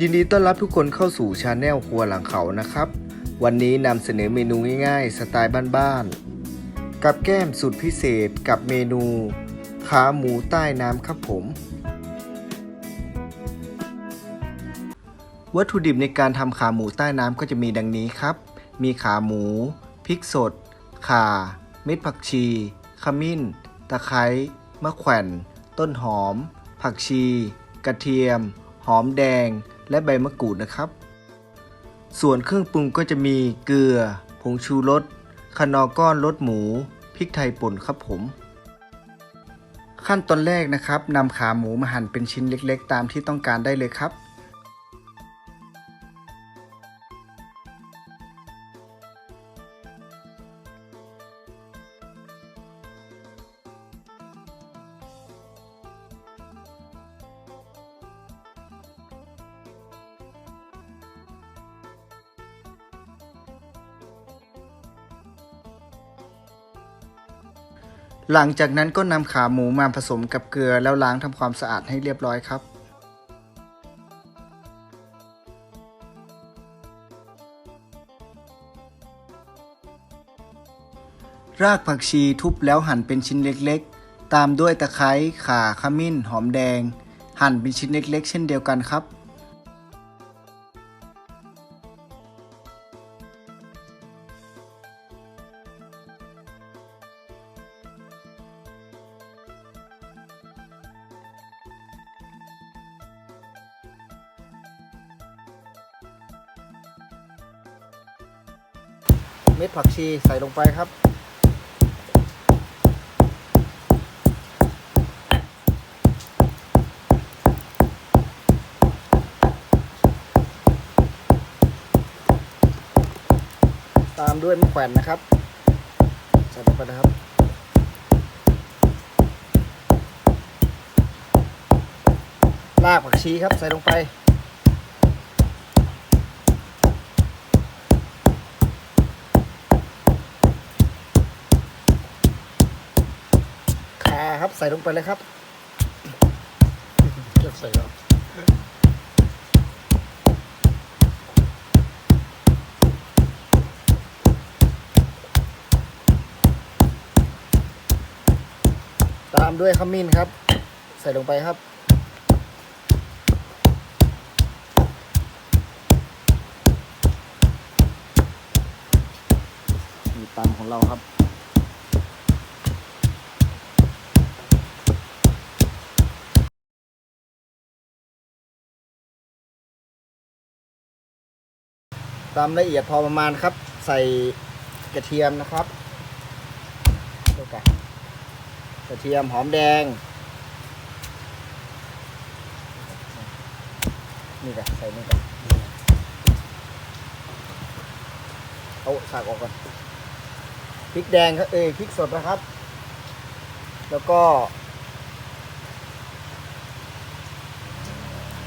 ยินดีต้อนรับทุกคนเข้าสู่ชาแนลครัวหลังเขานะครับ วันนี้นำเสนอเมนูง่ายๆ สไตล์บ้านๆ กับแก้มสุดพิเศษกับเมนูขาหมูใต้น้ำครับผม วัตถุดิบในการทำขาหมูใต้น้ำก็จะมีดังนี้ครับ มีขาหมู พริกสด ข่า เม็ดผักชี ขมิ้น ตะไคร้ มะแขวน ต้นหอม ผักชี กระเทียม หอมแดง และใบมะกรูดนะครับ ส่วนเครื่องปรุงก็จะมีเกลือ ผงชูรสขนอก้อนรสหมู พริกไทยป่นครับผม ขั้นตอนแรกนะครับนำขาหมูมาหั่นเป็นชิ้นเล็กๆ ตามที่ต้องการได้เลยครับ หลังจากนั้นก็นำขาหมูมาผสมกับเกลือแล้วล้างทำความสะอาดให้เรียบร้อยครับ รากผักชีทุบแล้วหั่นเป็นชิ้นเล็กๆ ตามด้วยตะไคร้ ข่า ขมิ้น หอมแดง หั่นเป็นชิ้นเล็กๆ เช่นเดียวกันครับ เม็ดผักชีใส่ลงไปครับ ตามด้วยมะแขวนนะครับ ใส่ลงไปนะครับรากผักชีครับใส่ลงไป ครับ ใส่ลงไปเลยครับเก็บใส่แล้วตามด้วยขมิ้นครับ ใส่ลงไปครับ มีตำของเราครับ ตามละเอียดพอประมาณครับ ใส่กระเทียมนะครับดี๋ยวกันกระเทียมหอมแดง นี่กันใส่นี่กันเอาสากออกก่อนพริกแดงครับเอ้ยพริกสดนะครับ แล้วก็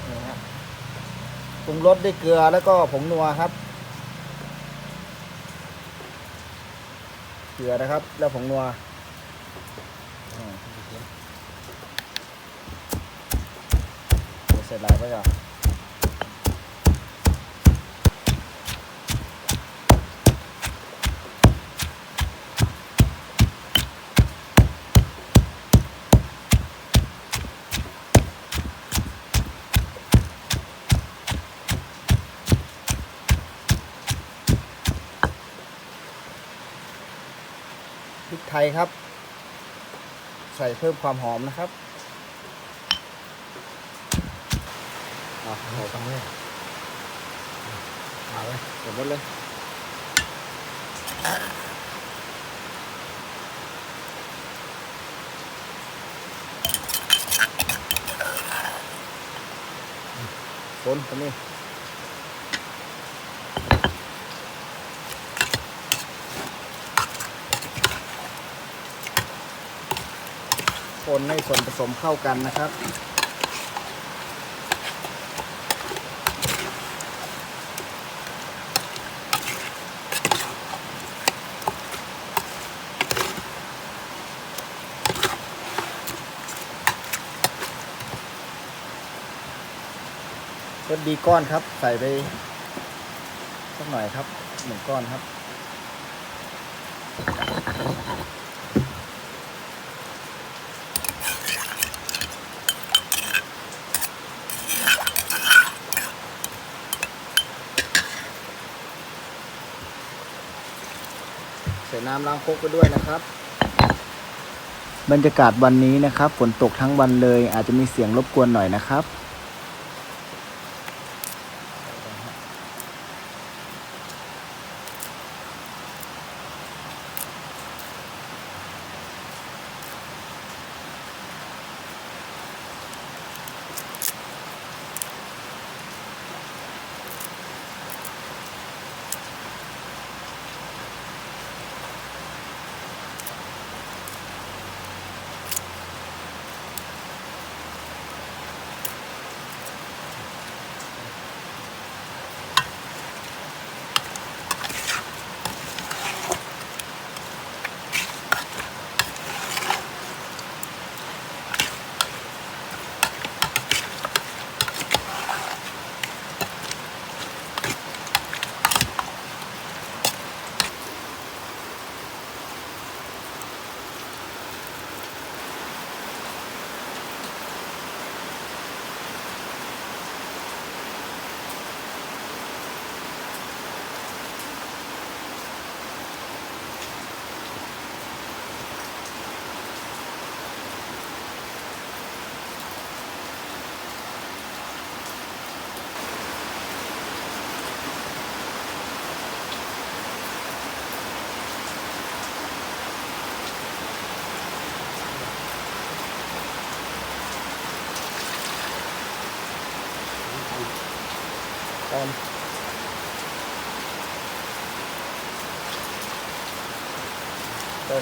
นี่ฮะปรุงรสด้วยเกลือแล้วก็ผงนัวครับ เกลือนะครับ แล้วผงนัวเดี๋ยวเสร็จแล้วไปก่อน พริกไทยครับ ใส่เพิ่มความหอมนะครับอะเราตั้งนี้มาเลยเสร็จหมดเลยคนตรงนี้ คนให้ส่วนผสมเข้ากันนะครับเสดีก้อนครับ ใส่ไปสักหน่อยครับหนึ่งก้อนครับ ส่น้ำล้างครกไปด้วยนะครับ บรรยากาศวันนี้นะครับ ฝนตกทั้งวันเลย อาจจะมีเสียงรบกวนหน่อยนะครับ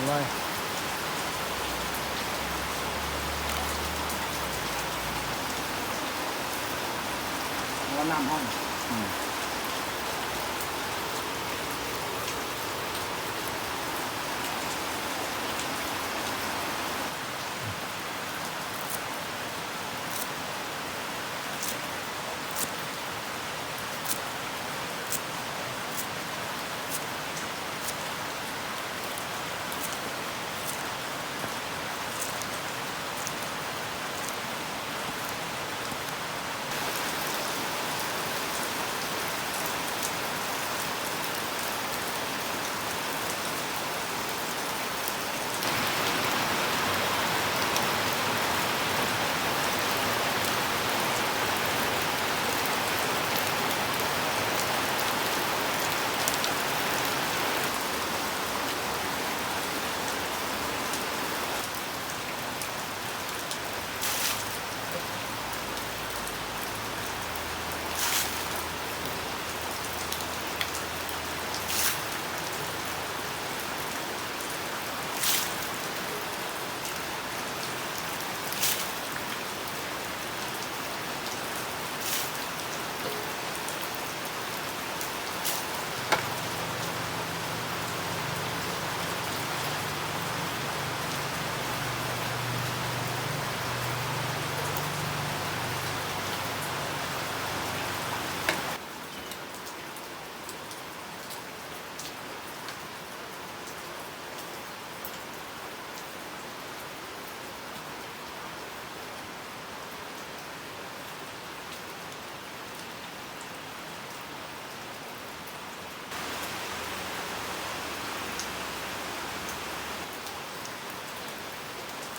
น่อยแล้วน้ำห้อง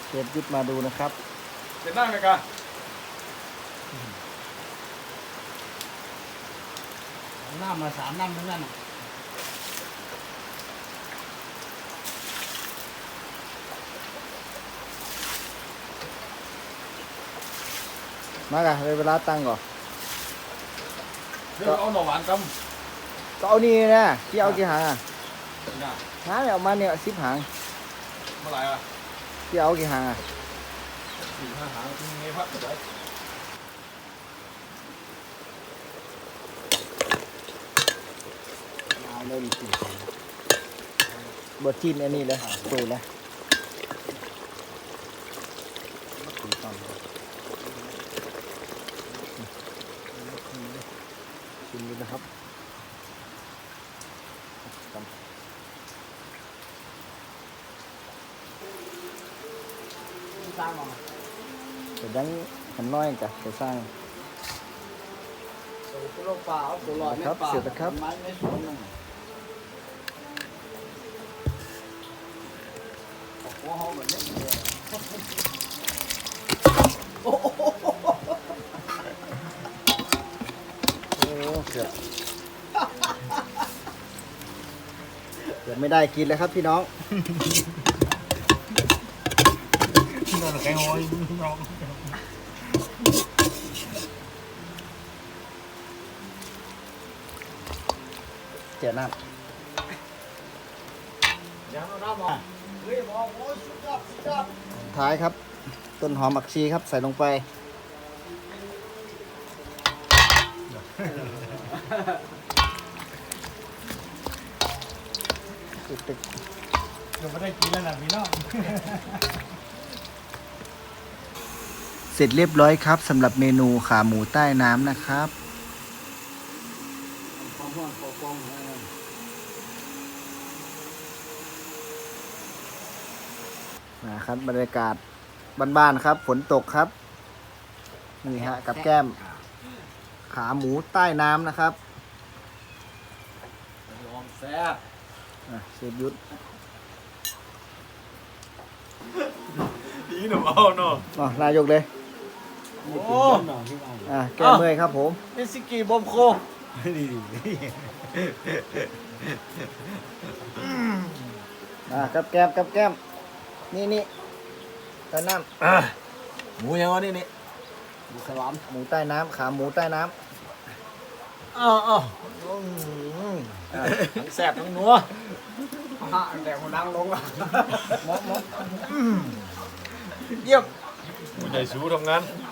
เชฟยุดมาดูนะครับเสร็จได้ไหมกันน้ำมาสามน้ำทั้งนั้นมากะเลยเวลาตั้งก่อนเดี๋ยวเอาหน่อหวานกก็เอานี่นะที่เอากี่หางอะำน่ะหางเนี่ยเอามาเนี่ยสิบหางเมื่อไหร่อะ ที่เอากี่หางอะสี่ห้าหางที่มีพักได้เอาเลยดิสิบดจีนอันนี้เลยดูเลยชิมดูนะครับางมาเดี๋ยวยังหันน้อยจ้ะจะสร้างตัวโลกป่าเอาตัวลอยในครับป่าเสร็จแล้วครับ ไม้ในสวนนึงหัวหอมเหมือนนี้โอ้โหโอ้เกือบเกือบไม่ได้กินแล้วครับพี่น้องนอน แกงโอยน้องเจียวน้ยังเอาหน้ามาเฮ้ยมองโอ้ยสุดยอดสุดยอดำท้ายครับ ต้นหอมผักชีครับ ใส่ลงไป ตึกยังไม่ได้กินแล้วนะพี่น้องๆ เสร็จเรียบร้อยครับสำหรับเมนูขาหมูใต้น้ำนะครับความร้อนความฟองให้นะครับบรรยากาศบ้านๆครับ ฝนตกครับ นี่ฮะ กับแก้ม ขาหมูใต้น้ำนะครับลองแซ่บอะเชฟยุทธดีหนูเอาเนาะอ๋อนายกเลย โอ้ อะแก้เมื่อยครับผมมิสกี้บอมโคอะกับแก้มกับแก้มนี่นี่ใต้น้หมูยังเอานี่นี่มีสลามำหมูใต้น้ำขาหมูใต้น้อ้าวอ้าวทั้งแซ่บทั้งนัวฮะแต่คนดังลงอะำมดมดเยี่ยมผู้ใหญ่สูทำงานอ